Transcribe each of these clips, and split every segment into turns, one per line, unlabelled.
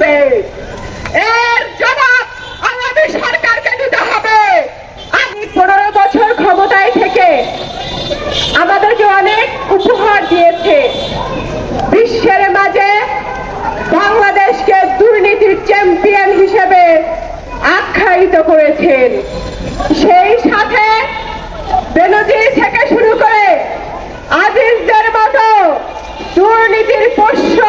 অভিভাবকশীলতায় এর জবাব আওয়ামী সরকারকে দিতে হবে। আমি পনেরো বছর ক্ষমতায় থেকে আমাদেরকে অনেক উপহার দিয়েছে। বিশ্বের মাঝে বাংলাদেশকে দুর্নীতির চ্যাম্পিয়ন হিসেবে আখ্যায়িত করেছেন। সেই সাথে বেনজির থেকে শুরু করে আজিজদের মতো দুর্নীতির পোষ্য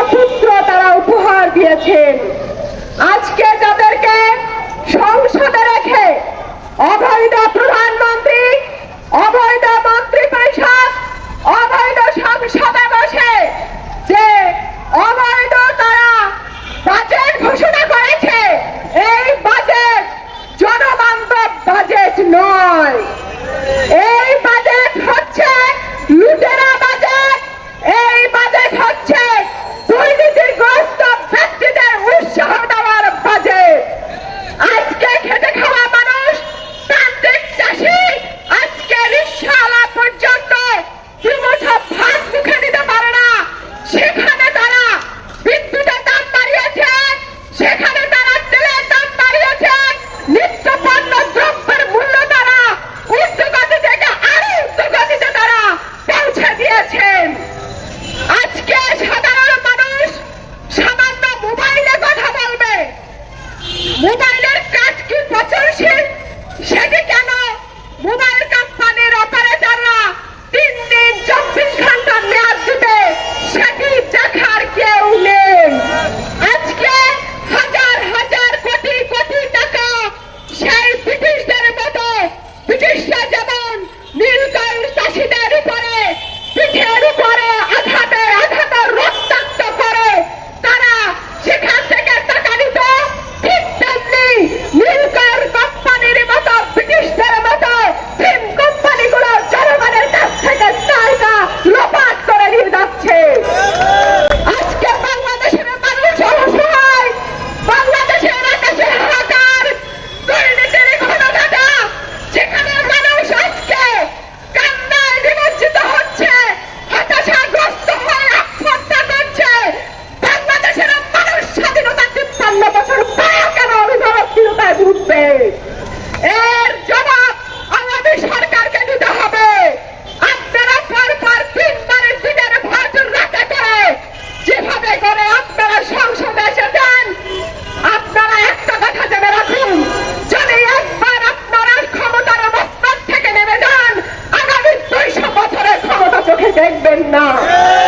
একটি প্রচারশীল সেটি কেন? মোবাইল কোম্পানির অপারেটররা তিন দিন চব্বিশ ঘণ্টা Yeah.